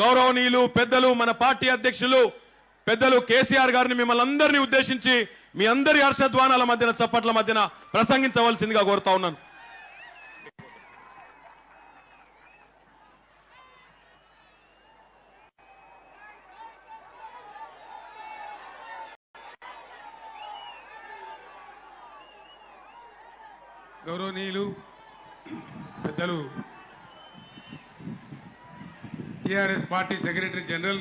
గౌరవనీయులు పెద్దలు మన పార్టీ అధ్యక్షులు పెద్దలు కేసీఆర్ గారిని మిమ్మల్ని అందరినీ ఉద్దేశించి మీ అందరి హర్షధ్వానాల మధ్యన చప్పట్ల మధ్యన ప్రసంగించవలసిందిగా కోరుతా ఉన్నాను. గౌరవనీయులు పెద్దలు టిఆర్ఎస్ పార్టీ సెక్రటరీ జనరల్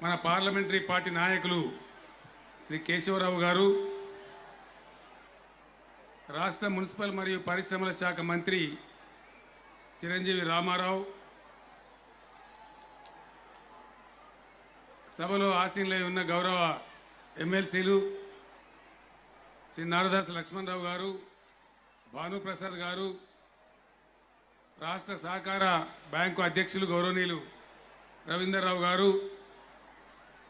మన పార్లమెంటరీ పార్టీ నాయకులు శ్రీ కేశవరావు గారు రాష్ట్ర మున్సిపల్ మరియు పరిశ్రమల శాఖ మంత్రి చిరంజీవి రామారావు సభలో ఆసీనులై ఉన్న గౌరవ ఎమ్మెల్సీలు శ్రీ నారదాస్ లక్ష్మణరావు గారు భానుప్రసాద్ గారు రాష్ట్ర సహకార బ్యాంకు అధ్యక్షులు గౌరవనీయులు రవీందర్రావు గారు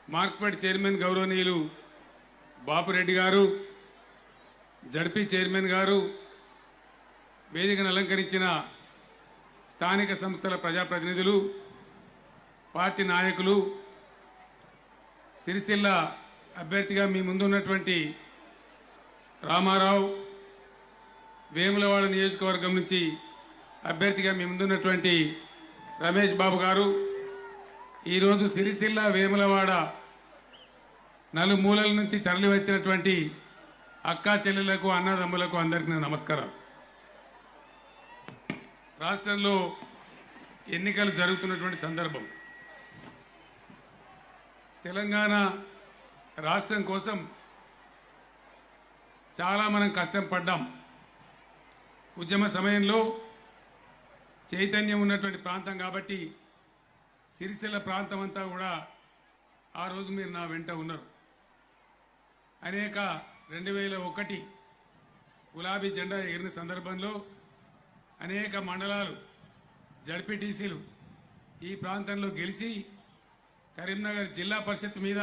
మార్క్ఫెడ్ చైర్మన్ గౌరవనీయులు బాపురెడ్డి గారు జడ్పీ చైర్మన్ గారు వేదికను అలంకరించిన స్థానిక సంస్థల ప్రజాప్రతినిధులు పార్టీ నాయకులు సిరిసిల్ల అభ్యర్థిగా మీ ముందున్నటువంటి రామారావు వేములవాడ నియోజకవర్గం నుంచి అభ్యర్థిగా మీ ముందున్నటువంటి రమేష్ బాబు గారు ఈరోజు సిరిసిల్ల వేములవాడ నలుమూలల నుంచి తరలి వచ్చినటువంటి అక్కా చెల్లెలకు అన్నదమ్ములకు అందరికీ నమస్కారం రాష్ట్రంలో ఎన్నికలు జరుగుతున్నటువంటి సందర్భం. తెలంగాణ రాష్ట్రం కోసం చాలా మనం కష్టం పడ్డాం. ఉద్యమ సమయంలో చైతన్యం ఉన్నటువంటి ప్రాంతం కాబట్టి సిరిసిల్ల ప్రాంతం అంతా కూడా ఆ రోజు మీరు నా వెంట ఉన్నారు. అనేక రెండు వేల ఒకటి గులాబీ జెండా ఎగిరిన సందర్భంలో అనేక మండలాలు జడ్పీటీసీలు ఈ ప్రాంతంలో గెలిచి కరీంనగర్ జిల్లా పరిషత్ మీద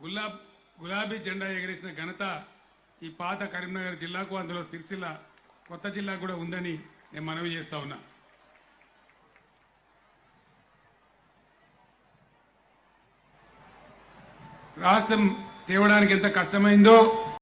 గులాబ్ గులాబీ జెండా ఎగరేసిన ఘనత ఈ పాత కరీంనగర్ జిల్లాకు అందులో సిరిసిల్ల కొత్త జిల్లా కూడా ఉందని నేను మనవి చేస్తా ఉన్నా. రాష్ట్రం తేవడానికి ఎంత కష్టమైందో